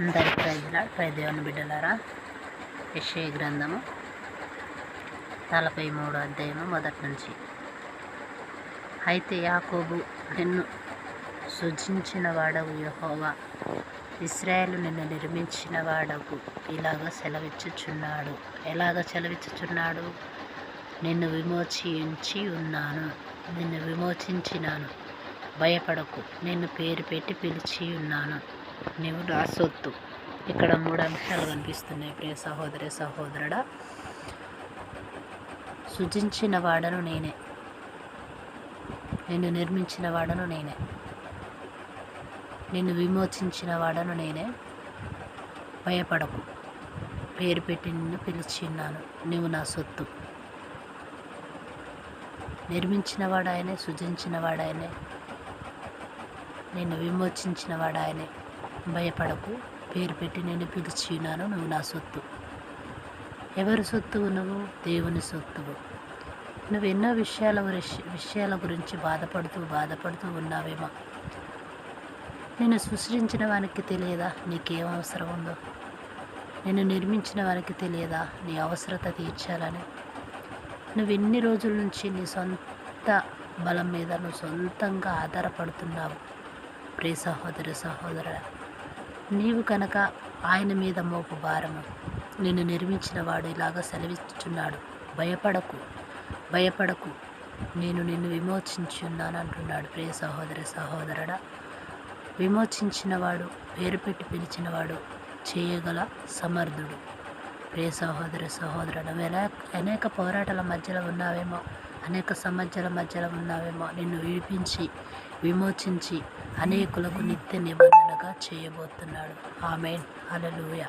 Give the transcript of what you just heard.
అందరి ప్రైజ్లా దేవుని బిడ్డలారా. యెషయా గ్రంథము నలభై మూడు అధ్యాయము మొదటి నుంచి. అయితే యాకోబు నిన్ను సృజించిన వాడవు యహోవా. ఇస్రాయేలు నిన్ను నిర్మించిన వాడవు ఇలాగ సెలవిచ్చుచున్నాడు. ఎలాగ సెలవిచ్చుచున్నాడు? నిన్ను విమోచించి ఉన్నాను. నిన్ను విమోచించినాను. భయపడకు. నిన్ను పేరు పెట్టి పిలిచి ఉన్నాను. నీవు నా సొత్తు ఇక్కడ మూడు అంశాలు కనిపిస్తున్నాయి ప్రియ సహోదరి సహోదరుడా. సృజించిన వాడను నేనే. నిన్ను నిర్మించిన వాడను నేనే. నిన్ను విమోచించిన వాడను నేనే. భయపడకు. పేరు పెట్టి నిన్ను పిలిచిన్నాను. నీవు నా సొత్తు. నిర్మించిన వాడాయనే సృజించిన వాడాయనే. నిన్ను విమోచించిన వాడాయనే. భయపడకు. పేరు పెట్టి నేను పిలిచినాను నువ్వు నా సొత్తు. ఎవరి సొత్తువు నువ్వు? దేవుని సొత్తువు. నువ్వు ఎన్నో విషయాల గురించి విషయాల గురించి బాధపడుతూ బాధపడుతూ ఉన్నావేమో. నేను సృష్టించిన వానికి తెలియదా? నీకేం అవసరం ఉందో? నేను నిర్మించిన వారికి తెలియదా? నీ అవసరత తీర్చాలని. నువ్వు ఎన్ని రోజుల నుంచి నీ సొంత బలం మీద నువ్వు సొంతంగా ఆధారపడుతున్నావు? ప్రియ సహోదరి సహోదర నీవు కనుక ఆయన మీద మోపు భారము. నిన్ను నిర్మించిన వాడు ఇలాగ సెలవిస్తున్నాడు భయపడకు భయపడకు. నేను నిన్ను విమోచించున్నాను అంటున్నాడు ప్రియ సహోదరి సహోదరుడా. విమోచించినవాడు పేరు పెట్టి పిలిచినవాడు చేయగల సమర్థుడు. ప్రియ సహోదరి సహోదరుడు అనేక పోరాటాల మధ్యలో ఉన్నావేమో అనేక సమస్యల మధ్యలో ఉన్నావేమో నిన్ను విడిపించి విమోచించి అనేకులకు నిత్య నిబంధనగా చేయబోతున్నాడు. ఆమెన్. అలలుయ